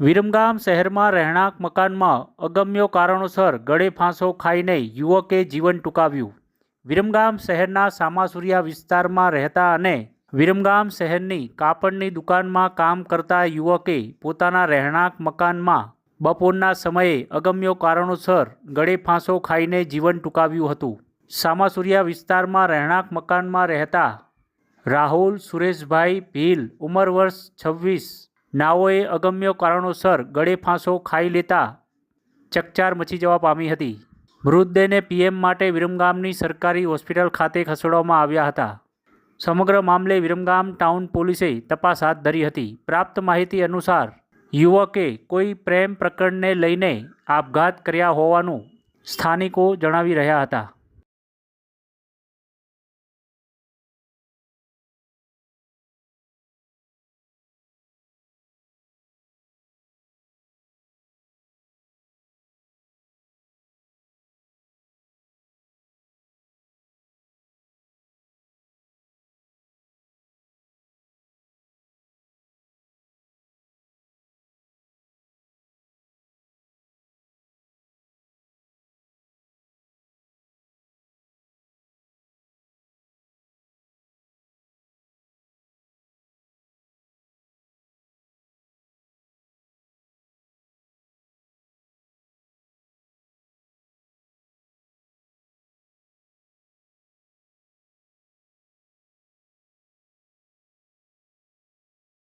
વિરમગામ શહેરમાં રહેણાંક મકાનમાં અગમ્ય કારણોસર ગળે ફાંસો ખાઈને યુવકે જીવન ટૂંકાવ્યું. વિરમગામ શહેરના સામાસુરિયા વિસ્તારમાં રહેતા અને વિરમગામ શહેરની કાપડની દુકાનમાં કામ કરતા યુવકે પોતાના રહેણાંક મકાનમાં બપોરના સમયે અગમ્ય કારણોસર ગળે ફાંસો ખાઈને જીવન ટૂંકાવ્યું હતું. સામાસુરિયા વિસ્તારમાં રહેણાંક મકાનમાં રહેતા રાહુલ, સુરેશભાઈ ભીલ, ઉંમર વર્ષ છવ્વીસ નાઓએ અગમ્ય કારણોસર ગળે ફાંસો ખાઈ લેતા ચકચાર મચી જવા પામી હતી. મૃતદેહને પીએમ માટે વિરમગામની સરકારી હોસ્પિટલ ખાતે ખસેડવામાં આવ્યા હતા. સમગ્ર મામલે વિરમગામ ટાઉન પોલીસે તપાસ હાથ ધરી હતી. પ્રાપ્ત માહિતી અનુસાર, યુવકે કોઈ પ્રેમ પ્રકરણને લઈને આપઘાત કર્યા હોવાનું સ્થાનિકો જણાવી રહ્યા હતા.